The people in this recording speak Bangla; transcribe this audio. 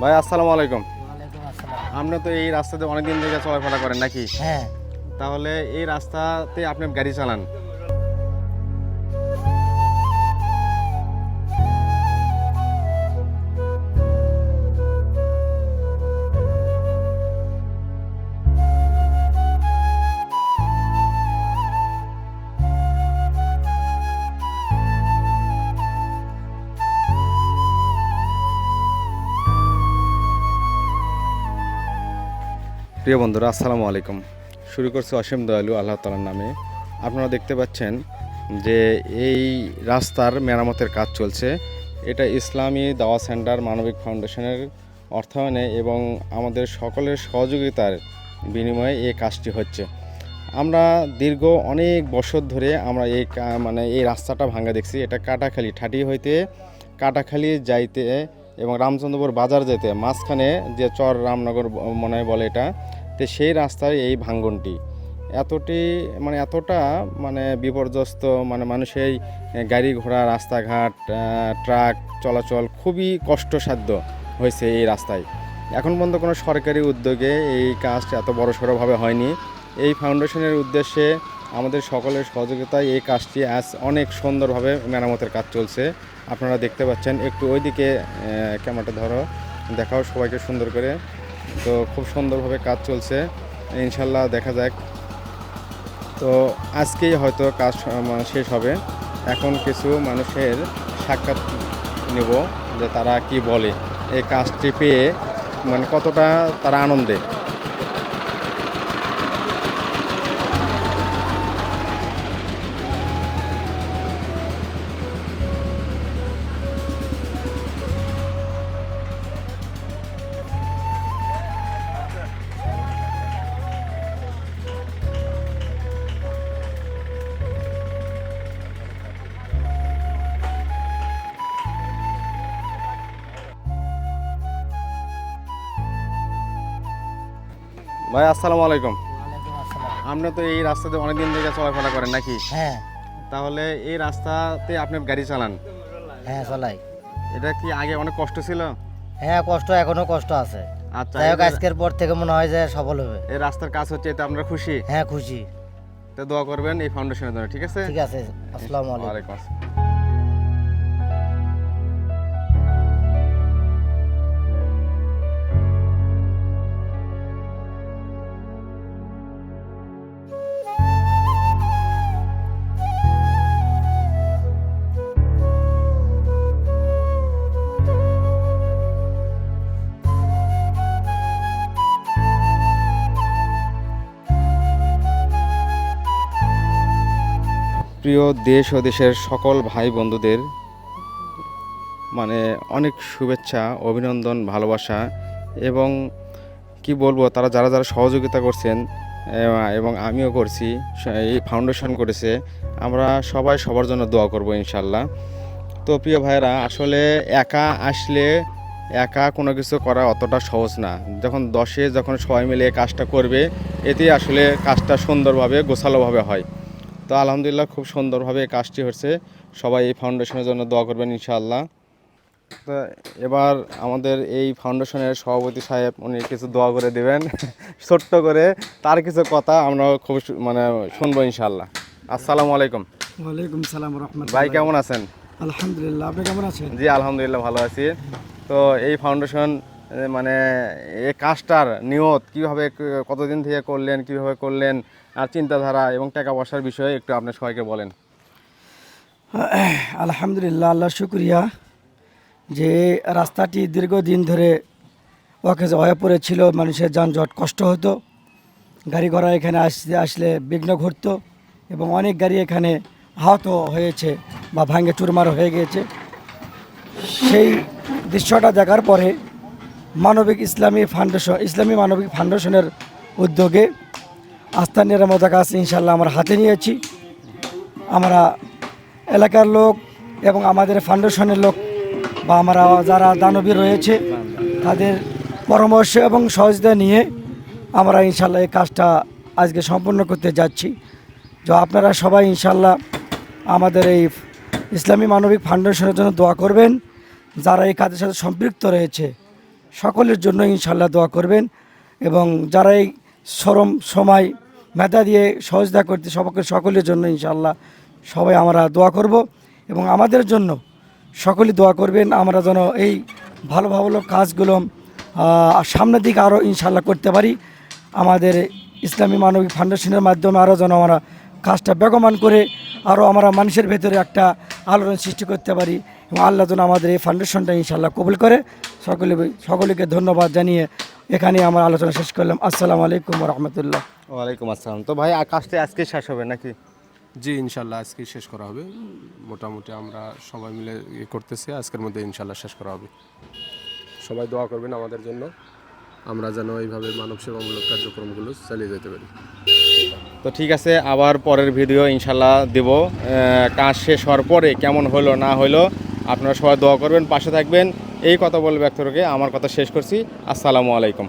ভাই আসসালামু আলাইকুম। আপনি তো এই রাস্তাতে অনেকদিন থেকে চলাফেরা করেন নাকি? হ্যাঁ। তাহলে এই রাস্তাতে আপনি গাড়ি চালান। প্রিয় বন্ধুরা, আসসালামু আলাইকুম। শুরু করছে অসীম দয়ালু আল্লাহ তালার নামে। আপনারা দেখতে পাচ্ছেন যে এই রাস্তার মেরামতের কাজ চলছে। এটা ইসলামী দাওয়া সেন্টার মানবিক ফাউন্ডেশনের অর্থায়নে এবং আমাদের সকলের সহযোগিতার বিনিময়ে এই কাজটি হচ্ছে। আমরা দীর্ঘ অনেক বছর ধরে আমরা এই মানে এই রাস্তাটা ভাঙা দেখছি। এটা কাটাখালি, ঠাটি হইতে কাটাখালি যাইতে এবং রামচন্দ্রপুর বাজার যেতে মাঝখানে যে চর রামনগর মনে হয় বলে এটা, তো সেই রাস্তায় এই ভাঙ্গনটি। এতটি মানে এতটা মানে বিপর্যস্ত মানে মানুষের গাড়ি ঘোড়া, রাস্তাঘাট ট্রাক চলাচল খুবই কষ্টসাধ্য হয়েছে এই রাস্তায়। এখন পর্যন্ত কোনো সরকারি উদ্যোগে এই কাজটা এত বড় সড়োভাবে হয়নি। এই ফাউন্ডেশনের উদ্দেশ্যে আমাদের সকলের সহযোগিতায় এই কাজটি আজ অনেক সুন্দরভাবে মেরামতের কাজ চলছে। আপনারা দেখতে পাচ্ছেন, একটু ওইদিকে ক্যামেরাটা ধরো, দেখাও সবাইকে সুন্দর করে। তো খুব সুন্দরভাবে কাজ চলছে ইনশাল্লাহ দেখা যাক। তো আজকেই হয়তো কাজ শেষ হবে। এখন কিছু মানুষের সাক্ষাৎ নেব যে তারা কি বলে। এই কাজটি পেয়ে মানে কতটা তারা আনন্দে। ভাই আসসালামু আলাইকুম। আপনি তো এই রাস্তাতে অনেকদিন থেকে চলাফেরা করেন নাকি? হ্যাঁ। তাহলে এই রাস্তাতে আপনি গাড়ি চালান? হ্যাঁ চলাই। এটা কি আগে অনেক কষ্ট ছিল? হ্যাঁ কষ্ট এখনও কষ্ট আছে। আচ্ছা যাই হোক আজকের পর থেকে মনে হয় যে সফল হবে। এই রাস্তার কাজ হচ্ছে এতে আপনারা খুশি? হ্যাঁ খুশি। তো দোয়া করবেন এই ফাউন্ডেশনের জন্য ঠিক আছে? ঠিক আছে আসসালামু আলাইকুম। প্রিয় দেশ ও দেশের সকল ভাই বন্ধুদের মানে অনেক শুভেচ্ছা, অভিনন্দন, ভালোবাসা এবং কি বলব, তারা যারা যারা সহযোগিতা করছেন এবং আমিও করছি, এই ফাউন্ডেশন করেছে, আমরা সবাই সবার জন্য দোয়া করব ইনশাল্লাহ। তো প্রিয় ভাইরা আসলে একা আসলে একা কোনো কিছু করা অতটা সহজ না। যখন দশে যখন সবাই মিলে কাজটা করবে, এতেই আসলে কাজটা সুন্দরভাবে, গোছালোভাবে হয়। তো আলহামদুলিল্লাহ খুব সুন্দরভাবে কাজটি হচ্ছে সবাই এই ফাউন্ডেশনের জন্য দোয়া করবেন ইনশাআল্লাহ। তো এবার আমাদের এই ফাউন্ডেশনের সভাপতি সাহেব উনি কিছু দোয়া করে দেবেন। ছোট্ট করে তার কিছু কথা আমরা খুব মানে শুনব ইনশাআল্লাহ। আসসালামু আলাইকুম। ওয়ালাইকুম সালাম রহমতুল্লাহ। ভাই কেমন আছেন? আলহামদুলিল্লাহ আপনি কেমন আছেন? জি আলহামদুলিল্লাহ ভালো আছি। তো এই ফাউন্ডেশন মানে এ কাজটার নিয়ত, কীভাবে কতদিন থেকে করলেন, কীভাবে করলেন, আর চিন্তাধারা এবং টাকা পয়সার বিষয়ে একটু আপনার সবাইকে বলেন। আলহামদুলিল্লাহ আল্লাহ শুক্রিয়া যে রাস্তাটি দীর্ঘদিন ধরে ওকে হয়ে পড়েছিল, মানুষের যানজট কষ্ট হতো, গাড়ি ঘোড়া এখানে আসতে, আসলে বিঘ্ন ঘটতো এবং অনেক গাড়ি এখানে আহত হয়েছে বা ভাঙ্গে চুরমার হয়ে গিয়েছে। সেই দৃশ্যটা দেখার পরে মানবিক ইসলামী ফাউন্ডেশন, ইসলামী মানবিক ফাউন্ডেশনের উদ্যোগে আস্থা নিরামতা কাজ ইনশাল্লাহ আমরা হাতে নিয়েছি। আমরা এলাকার লোক এবং আমাদের ফাউন্ডেশনের লোক বা আমরা যারা দানবী রয়েছে, তাদের পরামর্শ এবং সহযোগিতা নিয়ে আমরা ইনশাল্লাহ এই কাজটা আজকে সম্পূর্ণ করতে যাচ্ছি। তো আপনারা সবাই ইনশাল্লাহ আমাদের এই ইসলামী মানবিক ফাউন্ডেশনের জন্য দোয়া করবেন। যারা এই কাজের সাথে সম্পৃক্ত রয়েছে সকলের জন্য ইনশাল্লাহ দোয়া করবেন এবং যারা এই শ্রম সময় মেধা দিয়ে সহযোগিতা করতে সবকে সকলের জন্য ইনশাল্লাহ সবাই আমরা দোয়া করব এবং আমাদের জন্য সকলে দোয়া করবেন। আমরা যেন এই ভালো ভালো কাজগুলো সামনের দিকে আরও ইনশাল্লাহ করতে পারি। আমাদের ইসলামী মানবিক ফাউন্ডেশনের মাধ্যমে আরও যেন আমরা কাজটা বেগমান করে আরও আমরা মানুষের ভেতরে একটা আলোড়ন সৃষ্টি করতে পারি। এবং আল্লাহ যেন আমাদের এই ফাউন্ডেশনটা ইনশাল্লাহ কবুল করে। সকলে সকলকে ধন্যবাদ জানিয়ে এখানে আমার আলোচনা শেষ করলাম। আসসালামু আলাইকুম রহমতুল্লাহ ওয়ালাইকুম আসসালাম। তো ভাই কাজটা আজকে শেষ হবে নাকি? জি ইনশাল্লাহ আজকে শেষ করা হবে। মোটামুটি আমরা সবাই মিলে ইয়ে করতেছি। আজকের মধ্যে ইনশাল্লাহ শেষ করা হবে। সবাই দোয়া করবেন আমাদের জন্য। আমরা যেন এইভাবে মানব সেবামূলক কার্যক্রমগুলো চালিয়ে যেতে পারি। তো ঠিক আছে আবার পরের ভিডিও ইনশাল্লাহ দেব। কাজ শেষ হওয়ার পরে কেমন হলো না হলো আপনারা সবাই দোয়া করবেন, পাশে থাকবেন। এই কথা বলে ব্যক্ত আমার কথা শেষ করছি। আসসালামু আলাইকুম।